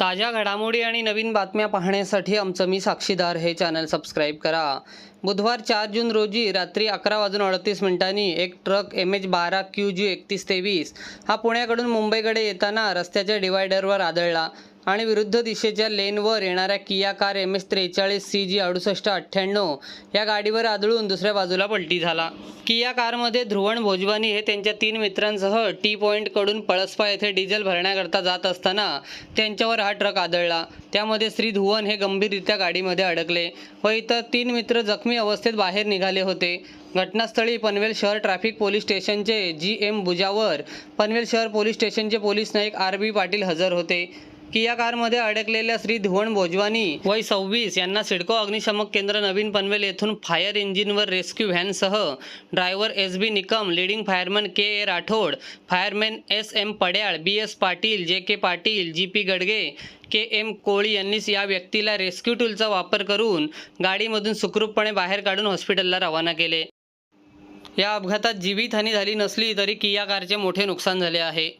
ताज्या घडामोडी आणि नवीन बातम्या पाहण्यासाठी आमचं मी साक्षीदार हे चॅनल सबस्क्राईब करा. बुधवार चार जून रोजी रात्री अकरा वाजून अडतीस मिनिटांनी एक ट्रक एम एच बारा क्यू जी एकतीस तेवीस हा पुण्याकडून मुंबईकडे येताना रस्त्याच्या डिवायडरवर आदळला. आणि विरुद्ध दिशेच्या लेनवर येणाऱ्या किया कार एम एस त्रेचाळीस सी जी अडुसष्ट अठ्ठ्याण्णव या गाडीवर आदळून दुसऱ्या बाजूला पलटी झाला. किया कारमध्ये ध्रुवण भोजवानी हे त्यांच्या तीन मित्रांसह टी पॉईंटकडून पळसपा येथे डिझेल भरण्याकरता जात असताना त्यांच्यावर हा ट्रक आदळला. त्यामध्ये श्री धुवन हे गंभीररित्या गाडीमध्ये अडकले व इतर तीन मित्र जखमी अवस्थेत बाहेर निघाले होते. घटनास्थळी पनवेल शहर ट्रॅफिक पोलीस स्टेशनचे जी एम बुजावर पनवेल शहर पोलीस स्टेशनचे police Naik R B Patil हजर होते. किया कारमध्ये अडकलेल्या श्री धुवन भोजवानी वय सव्वीस यांना सिडको अग्निशमक केंद्र नवीन पनवेल येथून फायर इंजिनवर rescue व्हॅनसह driver S B Nikam leading fireman K A Rathod fireman S M Padyal B S Patil J K Patil G P Gadge K M Koli यांनीच या व्यक्तीला रेस्क्यू टूलचा वापर करून गाडीमधून सुखरूपपणे बाहेर काढून हॉस्पिटलला रवाना केले. या अपघातात जीवितहानी झाली नसली तरी किया कारचे मोठे नुकसान झाले आहे.